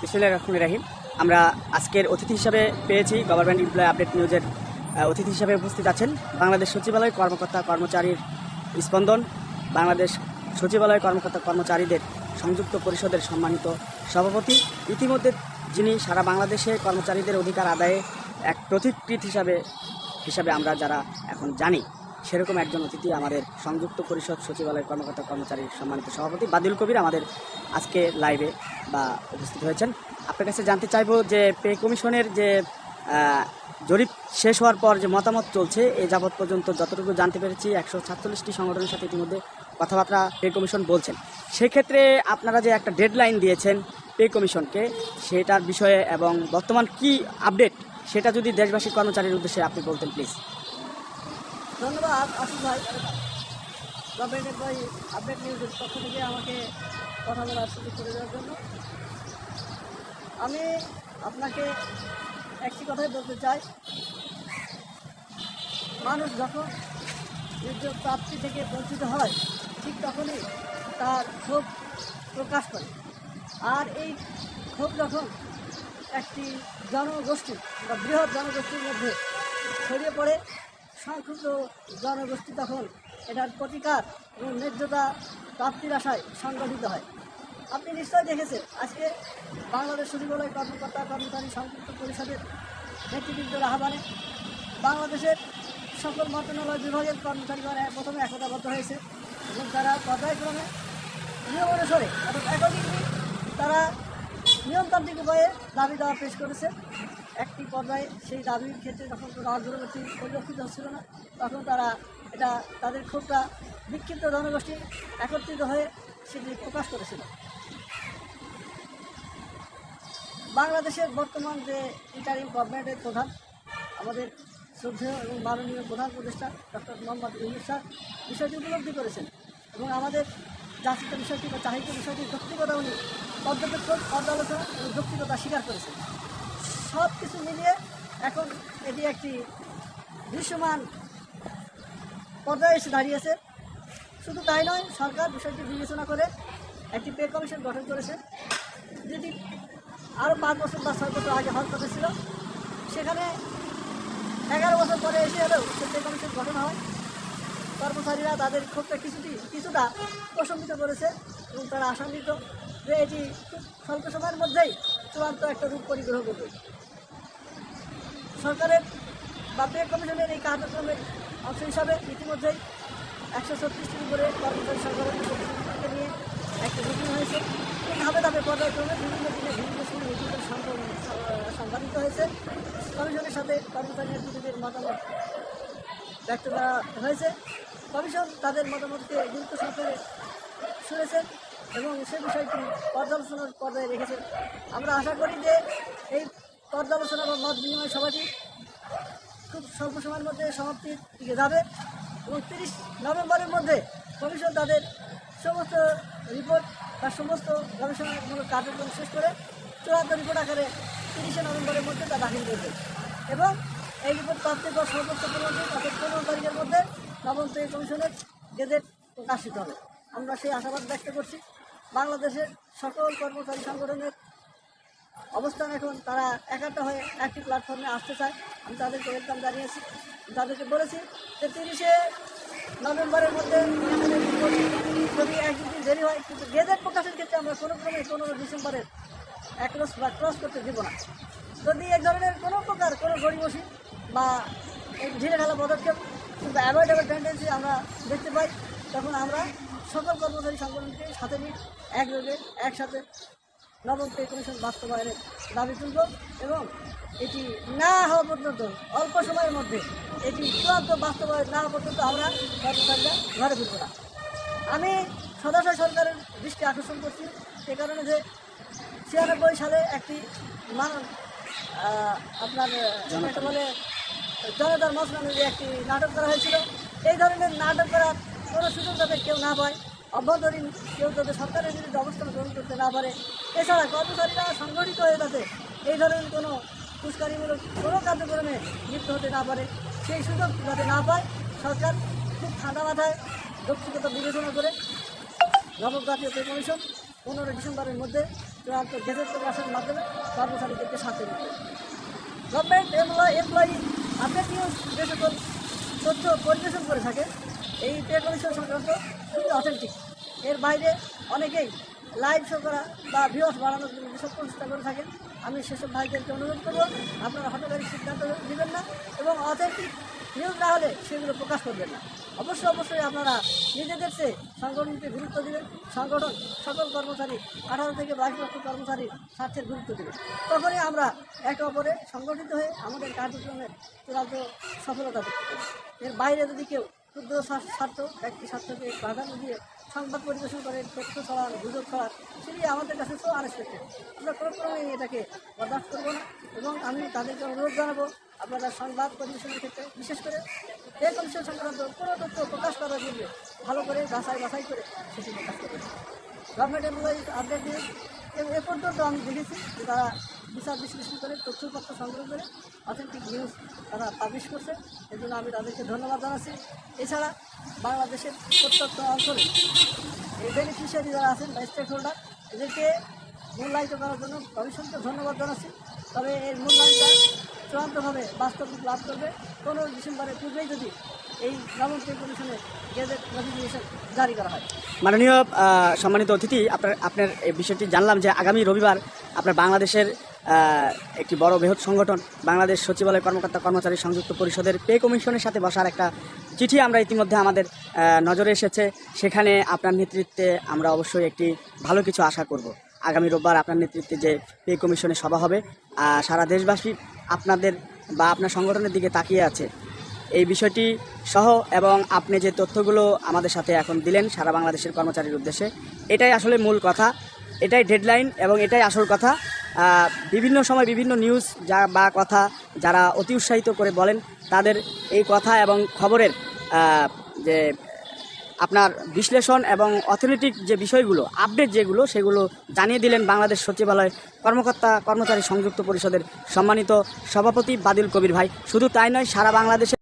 বিসমুল্লাহ রহমান রাহিম। আমরা আজকের অতিথি হিসাবে পেয়েছি গভর্নমেন্ট এমপ্লয় আপডেট নিউজের অতিথি হিসাবে উপস্থিত আছেন বাংলাদেশ সচিবালয় কর্মকর্তা কর্মচারীর স্পন্দন। বাংলাদেশ সচিবালয় কর্মকর্তা কর্মচারীদের সংযুক্ত পরিষদের সম্মানিত সভাপতি। ইতিমধ্যে যিনি সারা বাংলাদেশে কর্মচারীদের অধিকার আদায়ে এক প্রতিকৃত হিসাবে হিসাবে আমরা যারা এখন জানি। সেরকম একজন অতিথি আমাদের সংযুক্ত পরিষদ সচিবালয় কর্মকর্তা কর্মচারীর সম্মানিত সভাপতি বাদিল কবির আমাদের আজকে লাইভে বা উপস্থিত হয়েছেন। আপনার কাছে জানতে চাইব যে পে কমিশনের যে জরিপ শেষ হওয়ার পর যে মতামত চলছে এই যাবৎ পর্যন্ত যতটুকু জানতে পেরেছি, একশো সাতচল্লিশটি সংগঠনের সাথে ইতিমধ্যে কথাবার্তা পে কমিশন বলছেন। সেক্ষেত্রে আপনারা যে একটা ডেডলাইন দিয়েছেন পে কমিশনকে, সেটার বিষয়ে এবং বর্তমান কি আপডেট সেটা যদি দেশবাসী কর্মচারীর উদ্দেশ্যে আপনি বলতেন প্লিজ ধন্যবাদ আসিফ ভাই। গভর্নমেন্টের ভাই আপডেট নিউজের পক্ষ থেকে আমাকে কথা বলার সুযোগ করে দেওয়ার জন্য। আমি আপনাকে একটি কথাই বলতে চাই। মানুষ যখন নিজ প্রাপ্তি থেকে বঞ্চিত হয়, ঠিক তখনই তার ক্ষোভ প্রকাশ করে। আর এই ক্ষোভ যখন একটি জনগোষ্ঠী বা বৃহৎ জনগোষ্ঠীর মধ্যে ছড়িয়ে পড়ে সংক্ষুব্ধ জনগোষ্ঠী তখন এটার প্রতিকার এবং ন্যায্যতা প্রাপ্তির আশায় সংগঠিত হয়। আপনি নিশ্চয়ই দেখেছেন, আজকে বাংলাদেশ সচিবালয় কর্মকর্তা কর্মচারী সংযুক্ত পরিষদের নেতৃবৃন্দের আহ্বানে বাংলাদেশের সকল মন্ত্রণালয় বিভাগের কর্মচারীগণ প্রথমে একতাবদ্ধ হয়েছে এবং তারা পর্যায়ক্রমে নিয়ম অনুসারে অর্থাৎ অ্যাকর্ডিংলি তারা নিয়মতান্ত্রিক উপায়ে দাবি দেওয়া পেশ করেছে। একটি পর্যায়ে সেই দাবির ক্ষেত্রে যখন অগ্রগতি পরিলক্ষিত হচ্ছিল না, তখন তারা এটা, তাদের ক্ষোভটা বিক্ষিপ্ত জনগোষ্ঠী একত্রিত হয়ে সেটি প্রকাশ করেছিল। বাংলাদেশের বর্তমান যে ইন্টারিম গভর্নমেন্টের প্রধান, আমাদের শ্রদ্ধেয় এবং মাননীয় প্রধান উপদেষ্টা ডক্টর মোহাম্মদ ইউনুস স্যার, বিষয়টি উপলব্ধি করেছেন এবং আমাদের যাচিত বিষয়টি বা চাহিত বিষয়টির যৌক্তিকতা উনি পর্যবেক্ষণ, পর্যালোচনা এবং যৌক্তিকতা স্বীকার করেছেন। কিছু মিলিয়ে এখন এটি একটি দৃশ্যমান পর্যায়ে এসে দাঁড়িয়েছে। শুধু তাই নয়, সরকার বিষয়টি বিবেচনা করে একটি পে কমিশন গঠন করেছে, যেটি আরও পাঁচ বছর বা ছয় বছর আগে হওয়ার কথা ছিল। সেখানে এগারো বছর পরে এসে হলেও সে পে কমিশন গঠন হয়। কর্মচারীরা তাদের ক্ষোভটা কিছুটি কিছুটা প্রশমিত করেছে এবং তারা আশান্বিত যে এটি খুব স্বল্প সময়ের মধ্যেই চূড়ান্ত একটা রূপ পরিগ্রহ করবে। সরকারের বা কমিশনের এই কার্যক্রমের অংশ হিসাবে ইতিমধ্যেই একশো ছত্রিশটির উপরে কর্মচারী প্রতিনিধিকে নিয়ে একটা মিটিং হয়েছে। ধাপে ধাপে পর্যায়ক্রমে বিভিন্ন দিনে বিভিন্ন সময় মিটিংয়ের সংঘটিত হয়েছে। কমিশনের সাথে কর্মচারী নেতৃত্বের মতামত ব্যক্ত করা হয়েছে। কমিশন তাদের মতামতকে গুরুত্ব সহকারে শুনেছেন এবং সে বিষয়টি পর্যালোচনার পর্যায়ে রেখেছেন আমরা আশা করি যে এই পর্যালোচনা বা মত বিনিময় সভাটি খুব স্বল্প সময়ের মধ্যে সমাপ্তির দিকে যাবে এবং তিরিশ নভেম্বরের মধ্যে কমিশন তাদের সমস্ত রিপোর্ট বা সমস্ত গবেষণামূলক কার্যক্রম শেষ করে চূড়ান্ত রিপোর্ট আকারে তিরিশে নভেম্বরের মধ্যে তা দাখিল করবে এবং এই রিপোর্ট প্রাপ্তির পর সর্বোচ্চ দিন অর্থাৎ পনেরো তারিখের মধ্যে নবম পে কমিশনের গেজেট প্রকাশিত হবে। আমরা সেই আশাবাদ ব্যক্ত করছি। বাংলাদেশের সকল কর্মচারী সংগঠনের অবস্থান এখন তারা একাটা হয়ে একটি প্ল্যাটফর্মে আসতে চায়। আমি তাদেরকে ওয়েলকাম জানিয়েছি। তাদেরকে বলেছি যে তিরিশে নভেম্বরের মধ্যে যদি এক দুদিন দেরি হয়, কিন্তু গেজেট প্রকাশের ক্ষেত্রে আমরা কোনো ক্রমে পনেরো ডিসেম্বরের অ্যাক্রস বা ক্রস করতে দেব না। যদি এই ধরনের কোনো প্রকার কোনো গড়িবসি বা এই ঢিলে ঢালা পদক্ষেপ কিন্তু অ্যাভয়েডেবল টেন্ডেন্সি আমরা দেখতে পাই, তখন আমরা সকল কর্মচারী সংগঠনকে সাথে নিয়ে একযোগে একসাথে নবম পে কমিশন বাস্তবায়নের দাবি তুলব এবং এটি না হওয়া পর্যন্ত অল্প সময়ের মধ্যে এটি চূড়ান্ত বাস্তবায়ন না হওয়া পর্যন্ত আমরা কর্মচারীরা ঘরে ফিরব না। আমি সদস্য সরকারের দৃষ্টি আকর্ষণ করছি সে কারণে যে ছিয়ানব্বই সালে একটি মান আপনার বলে জনতার মশ নামে যে একটি নাটক করা হয়েছিল এই ধরনের নাটক করার কোনো সুযোগ যাতে কেউ না পায় অভ্যন্তরীণ কেউ যাতে সরকারের বিরুদ্ধে অবস্থান গ্রহণ করতে না পারে, এছাড়া কর্মচারীরা সংগঠিত হয়ে যাতে এই ধরনের কোনো উস্কানিমূলক কোনো কার্যক্রমে লিপ্ত হতে না পারে, সেই সুযোগ যাতে না পায়, সরকার খুব ঠান্ডা মাথায় দক্ষতা বিবেচনা করে নবম জাতীয় পে কমিশন পনেরো ডিসেম্বরের মধ্যে চূড়ান্ত গেজেট প্রকাশের মাধ্যমে কর্মচারীদেরকে সাথে নিতে government employ employee update news যে সকল তথ্য পরিবেশন করে থাকে, এই পে কমিশন সংক্রান্ত খুবই অথেন্টিক এর বাইরে অনেকেই লাইভ শো করা বা ভিউস বাড়ানোর জন্য যেসব প্রচেষ্টা করে থাকেন, আমি সেসব ভাইদেরকে অনুরোধ করব, আপনারা হঠাৎ সিদ্ধান্ত নেবেন না এবং অথেন্টিক নিউজ না হলে সেগুলো প্রকাশ করবেন না। অবশ্যই অবশ্যই আপনারা নিজেদের চেয়ে সংগঠনকে গুরুত্ব দিবেন। সংগঠন, সকল কর্মচারী, আঠারো থেকে বাইশ লক্ষ কর্মচারীর স্বার্থের গুরুত্ব দেবে তখনই আমরা একে অপরে সংগঠিত হয়ে আমাদের কার্যক্রমের চূড়ান্ত সফলতা পারি এর বাইরে যদি কেউ ক্ষুদ্র স্বার্থ- ব্যক্তি স্বার্থকে প্রাধান্য দিয়ে সংবাদ পরিবেশন করে তথ্য ছড়ান, গুজব ছড়ান, সেটি আমাদের কাছে সো আনএক্সপেক্টেড আমরা কোনো ক্রমেই এটাকে বরদাস্ত করব না এবং আমি তাদেরকে অনুরোধ জানাব, আপনারা সংবাদ পরিবেশনের ক্ষেত্রে, বিশেষ করে এই কমিশন সংক্রান্ত কোনো তথ্য প্রকাশ করার জন্য ভালো করে যাচাই বাছাই করে সেটি প্রকাশ করবেন গভর্নমেন্ট এমপ্লয়ি আপডেট দিয়ে এ পর্যন্ত আমি যে তারা বিচার বিশ্লেষণ করে তথ্যপত্র সংগ্রহ করে অথেন্টিক নিউজ তারা পাবলিশ করছে। এর জন্য আমি তাদেরকে ধন্যবাদ জানাচ্ছি। এছাড়া বাংলাদেশের প্রত্যন্ত অঞ্চলে এই বেনিফিশিয়ারি যারা আছেন বা স্টেক হোল্ডার এদেরকে মূল্যায়িত করার জন্য কমিশনকে ধন্যবাদ জানাচ্ছি। তবে এর মূল্যায়নটা চূড়ান্তভাবে বাস্তব লাভ করবে। পনেরো ডিসেম্বরের পূর্বেই যদি মাননীয় সম্মানিত অতিথি, আপনার আপনার এই বিষয়টি জানলাম যে আগামী রবিবার আপনার বাংলাদেশের একটি বড় বৃহৎ সংগঠন, বাংলাদেশ সচিবালয় কর্মকর্তা কর্মচারী সংযুক্ত পরিষদের পে কমিশনের সাথে বসার একটা চিঠি আমরা ইতিমধ্যে আমাদের নজরে এসেছে। সেখানে আপনার নেতৃত্বে আমরা অবশ্যই একটি ভালো কিছু আশা করব। আগামী রোববার আপনার নেতৃত্বে যে পে কমিশনের সভা হবে সারা দেশবাসী আপনাদের বা আপনার সংগঠনের দিকে তাকিয়ে আছে। এই বিষয়টি সহ এবং আপনি যে তথ্যগুলো আমাদের সাথে এখন দিলেন সারা বাংলাদেশের কর্মচারীর উদ্দেশ্যে, এটাই আসলে মূল কথা, এটাই ডেডলাইন এবং এটাই আসল কথা। বিভিন্ন সময় বিভিন্ন নিউজ যা বা কথা যারা অতি উৎসাহিত করে বলেন, তাদের এই কথা এবং খবরের যে আপনার বিশ্লেষণ এবং অর্থনৈতিক যে বিষয়গুলো আপডেট যেগুলো, সেগুলো জানিয়ে দিলেন বাংলাদেশ সচিবালয় কর্মকর্তা কর্মচারী সংযুক্ত পরিষদের সম্মানিত সভাপতি বাদিল কবির ভাই। শুধু তাই নয়, সারা বাংলাদেশে